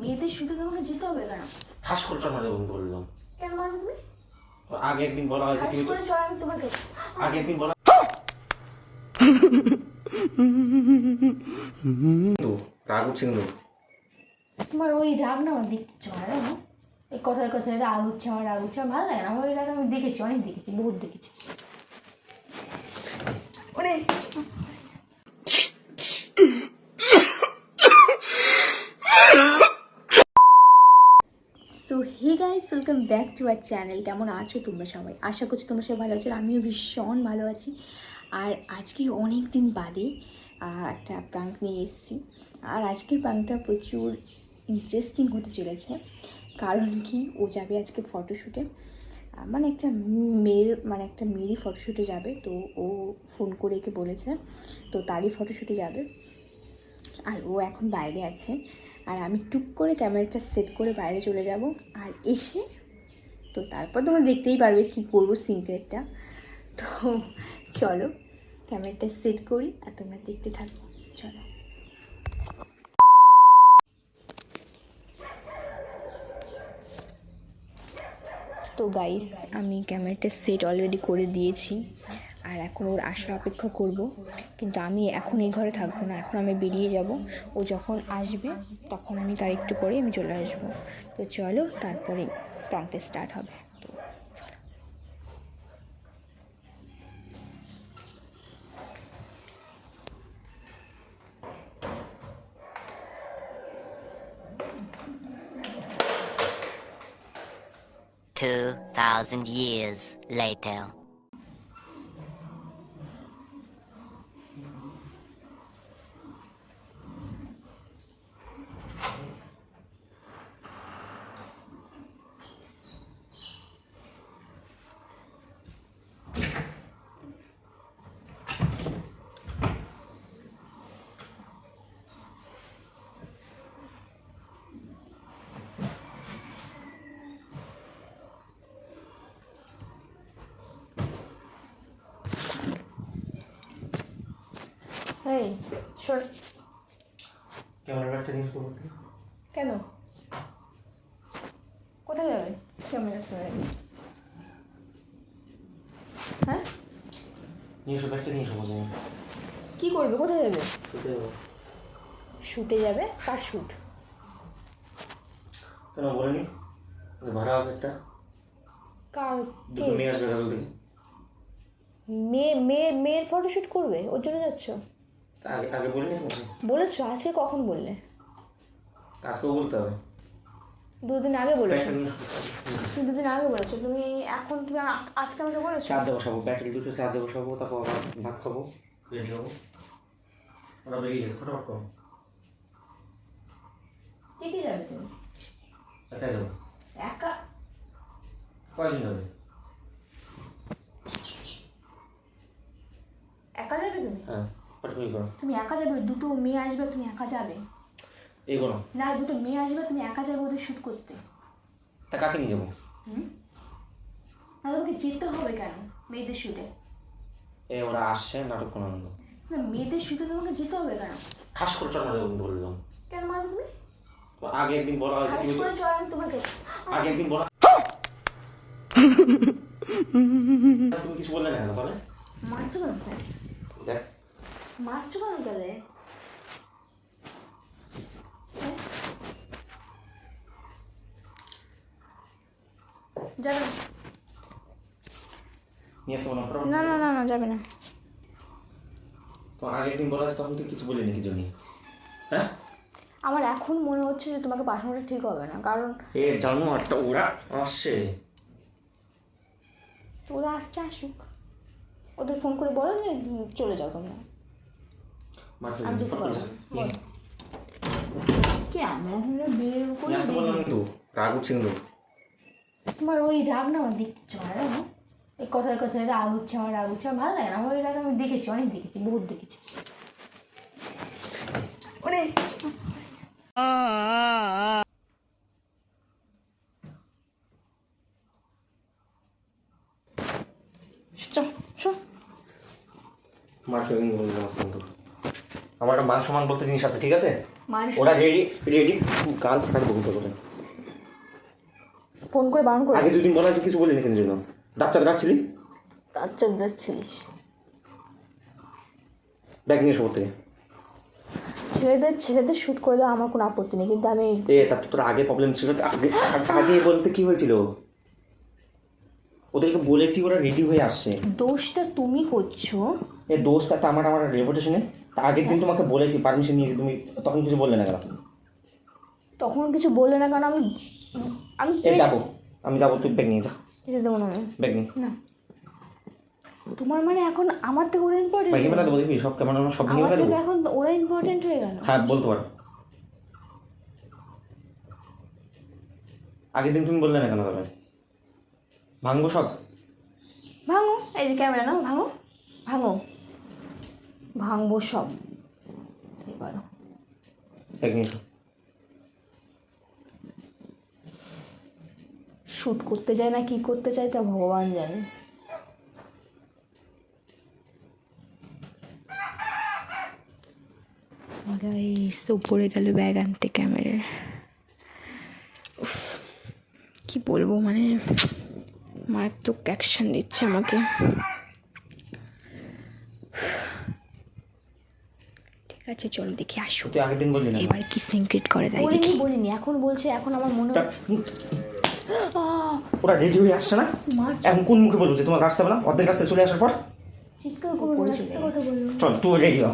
মেয়েদের শুধু তোমাকে যেতে হবে কেন? ঠাস করে চল মারবে বললাম কেন মারবে তুমি? আগে একদিন বলা হয়েছে তুমি চল আমি তোমাকে আগে একদিন বলা তো রাগ উঠছে কিন্তু। তোমার ওই রাগ না আমার দেখতে হয়? না এই কথায় কথায় রাগ উঠছে আমার রাগ উঠছে ভালো লাগে না। আমার ওই রাগ আমি দেখেছি অনেক দেখেছি বহুত দেখেছি। ওরে so hey guys welcome back to our channel কেমন আছো তোমরা সবাই? আশা করছি তোমরা সবাই ভালো আছো। আমিও ভীষণ ভালো আছি। আর আজকে অনেক দিন বাদে একটা প্রাঙ্ক নিয়ে এসেছি। আর আজকের প্রাঙ্কটা প্রচুর ইন্টারেস্টিং হতে চলেছে। কারণ কি, ও যাবে আজকে ফটোশ্যুটে মানে একটা মেয়ের মানে একটা মেয়েরই ফটোশ্যুটে যাবে। তো ও ফোন করে একে বলেছে, তো তারই ফটোশ্যুটে যাবে। আর ও এখন বাইরে আছে। আর আমি টুক করে ক্যামেরাটা সেট করে বাইরে চলে যাব আর এসে তো তারপর তোমরা দেখতেই পারবে কী করব সিক্রেটটা তো চলো ক্যামেরাটা সেট করি আর তোমরা দেখতে থাকো। চলো। তো গাইস আমি ক্যামেরাটা সেট অলরেডি করে দিয়েছি। আর এখন ওর আসার অপেক্ষা করব। কিন্তু আমি এখন এই ঘরে থাকব না, এখন আমি বেরিয়ে যাব। ও যখন আসবে, তখন আমি তার একটু পরে আমি চলে আসব। তো চলো, তারপরে প্রাঙ্কটা স্টার্ট হবে। Two thousand years later. এই শোন ক্যামেরাটা করতে কেন? কোথায় যাবে? ক্যামেরা সরে হ্যাঁ? কী করবে? কোথায় যাবে? শুটে যাবে। কার শুট? কেন বলেনি? ভাড়া আছে একটা। কার মেয়ে আসবে মেয়ে মেয়ে মেয়ের ফটোশ্যুট করবে? ওর জন্য যাচ্ছ? আগে আগে বলিনি বলেছ আজকে কখন বললে? তা আজকেও বলতে হবে। দুদিন আগে বলেছ। তুমি দুদিন আগে বলেছ তুমি এখন তুমি আজকে আমাকে বলেছ? চার্জে বসাবো ব্যাটারি দুটো চার্জে বসাবো তারপর আবার ভাত খাব। রেডি হব। ওরা বেরিয়ে গেছে ফটোফট করো কে কে যাবে তুমি? একাই যাব। একা? কয়জন যাবে? একা যাবে তুমি? হ্যাঁ। করো তুমি একা যাবে দুটো মেয়ে আসবে তুমি একা যাবে। এই করো না দুটো মেয়ে আসবে তুমি একা যাবে ওদের শ্যুট করতে। তা কাকে নিয়ে যাব? হুম? না তোমাকে যেতে হবে কেন মেয়েদের শ্যুটে এ? ওরা আসছে নাটক কোনো আনন্দ। না মেয়েদের শ্যুটে তোমাকে যেতে হবে কেন? খাস করে চল বন্ধু বললাম কেন মারবে তুমি? আগে একদিন বলা হয়েছে তুমি তোমাকে আগে একদিন বলা তুমি কিছু বললে না তাহলে? মারছো দেখ। মারছো কেন তাহলে? যাবে না। না না না যাবে না। তো আগে একদিন বলা তখন তুই কিছু বলিনি হ্যাঁ? আমার এখন মনে হচ্ছে যে তোমাকে পাঠানোটা ঠিক হবে না কারণ এ জানো একটা ওরা আসছে। তো ওরা আসছে আসুক। ওদের ফোন করে বলো যে চলে যাও তোমরা। আমি যেতে পারব। কি আমি এখন বের করে কিন্তু রাগ উঠছে কিন্তু। তোমার ওই রাগ না আমার দেখতে ইচ্ছে না এই কথায় কথায় রাগ উঠছে আমার রাগ উঠছে আমার ভালো লাগে না। আমার ওই রাগ আমি দেখেছি অনেক দেখেছি বহুত দেখেছি। ওরে। চল বললাম কিন্তু। আমার একটা মান সম্মান বলতে জিনিস আছে ঠিক আছে? ওরা রেডি রেডি গাল ফাটাকে বলতে বলে ফোন করে বারণ করে। আগে দুদিন বলা আছে কিছু বলিনি কেন জন্য ডাক্তার ডাকছিলি আচ্ছা যাচ্ছিলিস ব্যাগ নিয়ে থেকে। ছেলেদের ছেলেদের শ্যুট করে দেওয়া আমার কোনো আপত্তি নেই কিন্তু আমি এ তার তো তোর আগে প্রবলেম ছিল আগে আগে বলতে কি হয়েছিল? ওদেরকে বলেছি ওরা রেডি হয়ে আসছে। দোষটা তুমি করছ। এ দোষটা তো আমার আমার রেপুটেশনে আগের দিন তোমাকে বলেছি পারমিশন নিয়েছি তুমি তখন কিছু বললে না কেন? তখন কিছু বললে না কারণ আমি আমি এ যাব আমি যাব তুই ব্যাগ নিয়ে যা। যেতে দেবো না ব্যাগ নিয়ে। না। তোমার মানে এখন আমার থেকে ওরা ইম্পর্টেন্ট ব্যাগে ফেলা দেবো দেখবি সব কেমন আমার সব দেবো। এখন ওরা ইম্পর্টেন্ট হয়ে গেল। হ্যাঁ বলতে পারো। আগের দিন তুমি বললে না কেন তবে ভাঙবো সব? ভাঙো এই যে ক্যামেরা নাও ভাঙো ভাঙো। ভাঙবো সব। এবার। শ্যুট করতে চায় না কি করতে চায় তা ভগবান জানে। গাইস উপরে গেল ব্যাগ আনতে ক্যামেরার। উফ, কি বলব মানে মারাত্মক অ্যাকশন দিচ্ছে আমাকে। ঠিক আছে চলো দেখি আসো। তুই আগের দিন বললি না এবার কি সিনক্রিট করে দেয় দেখি। বলিনি এখন বলছে এখন আমার মনে ওরা রেডি হয়ে আসছে না? এখন কোন মুখে বলব যে তোমার আসতে হবে অর্ধেক রাস্তায় চলে আসার পর? চল তুই রেডি হ।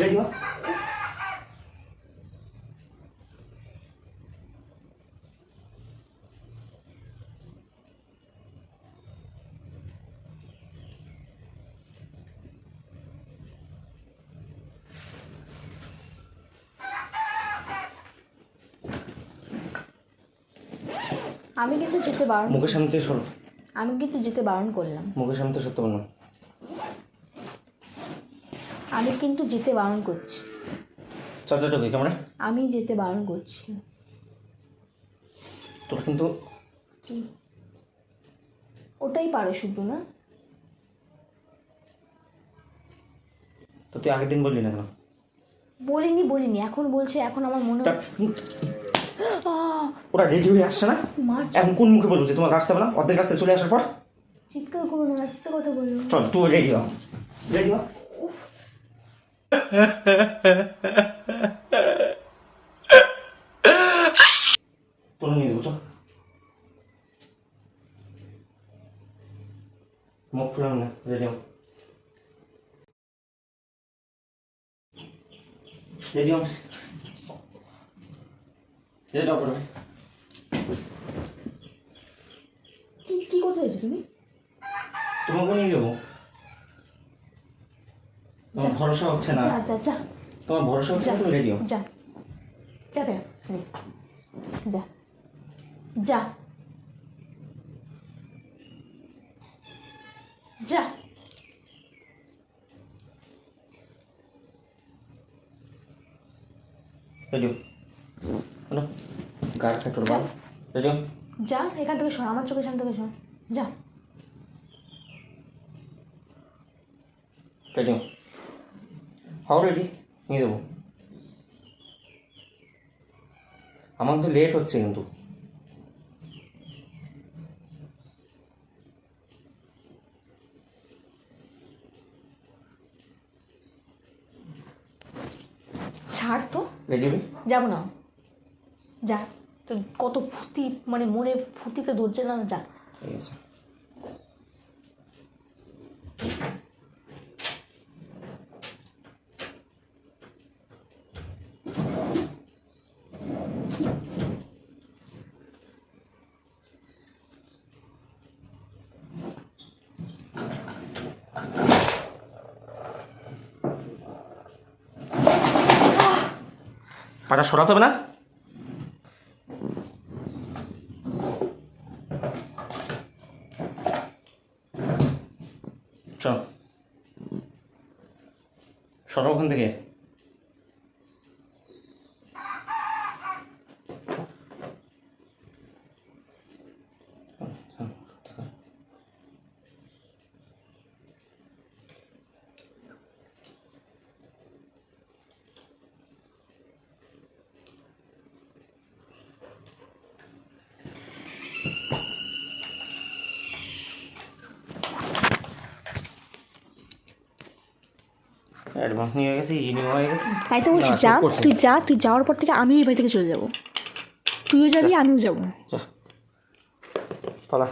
রেডি হ? আমি কিন্তু যেতে বারণ মুখের সামনে থেকে সর আমি কিন্তু যেতে বারণ করলাম। মুখের সামনে সত্য বললাম। আমি কিন্তু যেতে বারণ করছি। চর্চা ঢুকে ক্যামেরা আমি যেতে বারণ করছি। তোর কিন্তু ওটাই পারো শুধু না? তো তুই আগের দিন বললি না কেন? বলিনি বলিনি। এখন বলছে এখন আমার মনে আহ, ওরা রেডি হয়ে আসছে না? এখন কোন মুখে বলব যে তোমার আসতে না অর্ধেক রাস্তায় চলে আসার পর? চিৎকার করব না আস্তে কথা বলল। চল তুই রেডি হ রেডি হ তোর নিয়ে দেবো চল। মুখ ফুলাম না রেডি হ রেডি হ হ করো কি কি কথা হয়েছে তুমি? তোমাকে নিয়ে যাব। তোমার ভরসা হচ্ছে না। যা যা যা। তোমার ভরসা হচ্ছে না তুমি রেডি হও। যা। যা রে যা। যা। যা। রেডি হলো গাড় খাটোর বাল রেডি হও যা। এখান থেকে শোন আমার চোখের সামনে থেকে শোন। যা। রেডি হও রেডি নিয়ে যাব। আমার তো লেট হচ্ছে কিন্তু। ছাড় তো। রেডি যাব না। যা তোর কত ফুর্তি মানে মনে ফুর্তিতে ধরছে না যা। পাটা সরাতে হবে না চল সরো ওখান থেকে অ্যাডভান্স নিয়ে গেছে হয়ে গেছে। তাই তো বলছি যা তুই যা তুই যাওয়ার পর থেকে আমিও এই বাড়ি থেকে চলে যাব। তুইও যাবি আমিও যাব। পালা।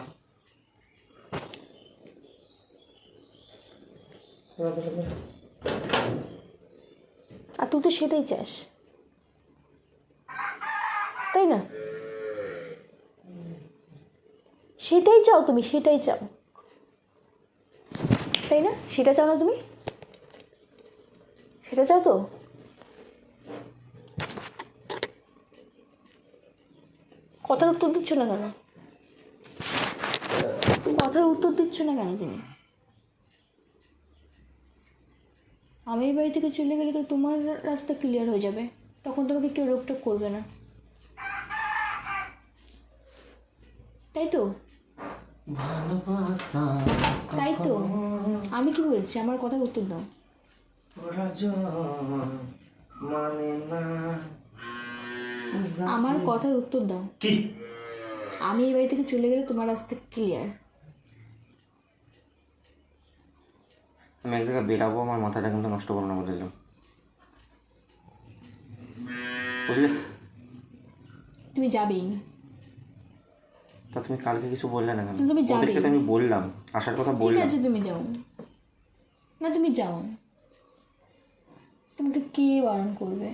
আর তুই তো সেটাই চাস। তাই না? সেটাই চাও তুমি সেটাই চাও। তাই না? সেটা চাও না তুমি? সেটা চাও তো? কথার উত্তর দিচ্ছ না কেন? কথার উত্তর দিচ্ছ না কেন তুমি? আমি এই বাড়ি থেকে চলে গেলে তো তোমার রাস্তা ক্লিয়ার হয়ে যাবে। তখন তোমাকে কেউ রোকটোক করবে না। তাই তো? তাই তো? আমি কি বলছি? আমার কথার উত্তর দাও। মানে না। আমার কথার উত্তর দাও। কি? আমি এই বাড়ি থেকে চলে গেলে তোমার রাস্তা ক্লিয়ার আমি এক জায়গায় বেরাবো আমার মাথাটা কিন্তু নষ্ট করো না বলে দিলাম। বুঝলে? তুমি যাবেই। তা তুমি কালকে কিছু বললে না কেন? তুমি তো আমি বললাম আসার কথা ঠিক বললাম। আছে তুমি যাও। না তুমি যাও। তোমাকে কে বারণ করবে?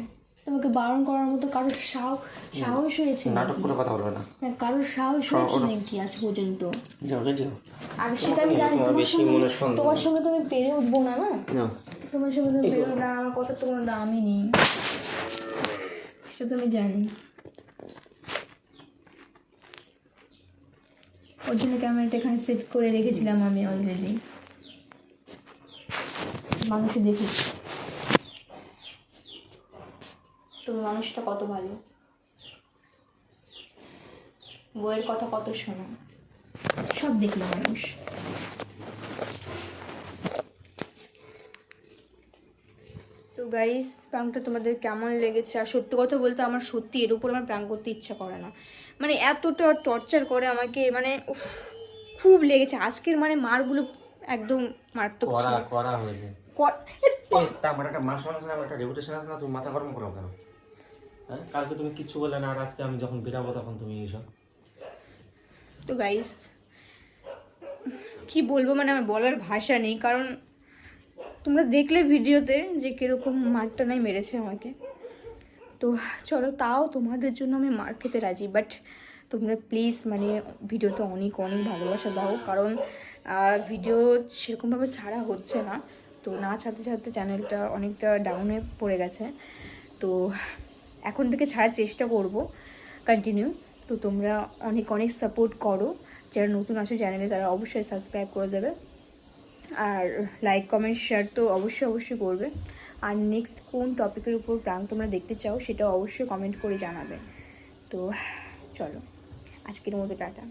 তোমাকে বারণ করার মতো কারোর সাহস সাহস হয়েছে নাটক করে কথা বলবে না। কারোর সাহস হয়েছে নাকি আজ পর্যন্ত? আর সেটা আমি জানি সঙ্গে। তোমার সঙ্গে তুমি পেরে উঠবো না না? তোমার সঙ্গে তুমি পেরে উঠবে না আমার কথা তো কোনো দামই নেই। সেটা তুমি জানি। ওর জন্য ক্যামেরাটা এখানে সেট করে রেখেছিলাম আমি অলরেডি মানুষে দেখেছি। তুমি মানুষটা কত ভালো? বইয়ের কথা কত শোনো? সব দেখল মানুষ। তো গাইস প্রাঙ্কটা তোমাদের কেমন লেগেছে? আর সত্যি কথা বলতে আমার সত্যি এর উপর আমার প্রাঙ্ক করতে ইচ্ছা করে না। মানে এতটা টর্চার করে আমাকে মানে খুব লেগেছে। আজকের মানে মারগুলো একদম মারাত্মক ছিল। করা করা হয়েছে তারপর একটা মাস মানুষ না একটা রেপুটেশন আছে না তুমি মাথা গরম করো কেন? হ্যাঁ? কালকে তুমি কিচ্ছু বললে না, আর আজকে আমি যখন বেরাবো তখন তুমি এইসব তো গাইস কি বলব মানে আমার বলার ভাষা নেই, কারণ তোমরা দেখলে ভিডিওতে যে কীরকম মারটা নাই মেরেছে আমাকে। তো চলো, তাও তোমাদের জন্য আমি মার খেতে রাজি বাট তোমরা প্লিজ মানে ভিডিওতে অনেক অনেক ভালোবাসা দাও, কারণ ভিডিও সেরকমভাবে ছাড়া হচ্ছে না। তো না ছাড়তে ছাড়তে চ্যানেলটা অনেকটা ডাউনে পড়ে গেছে। তো এখন থেকে ছাড়ার চেষ্টা করব। কন্টিনিউ তো তোমরা অনেক অনেক সাপোর্ট করো। যারা নতুন আছে চ্যানেলে তারা অবশ্যই সাবস্ক্রাইব করে দেবে। আর লাইক কমেন্ট শেয়ার তো অবশ্যই অবশ্যই করবে। আর নেক্সট কোন টপিকের উপর প্রাণ তোমরা দেখতে চাও, সেটা অবশ্যই কমেন্ট করে জানাবে। তো চলো, আজকের মতো টাটা।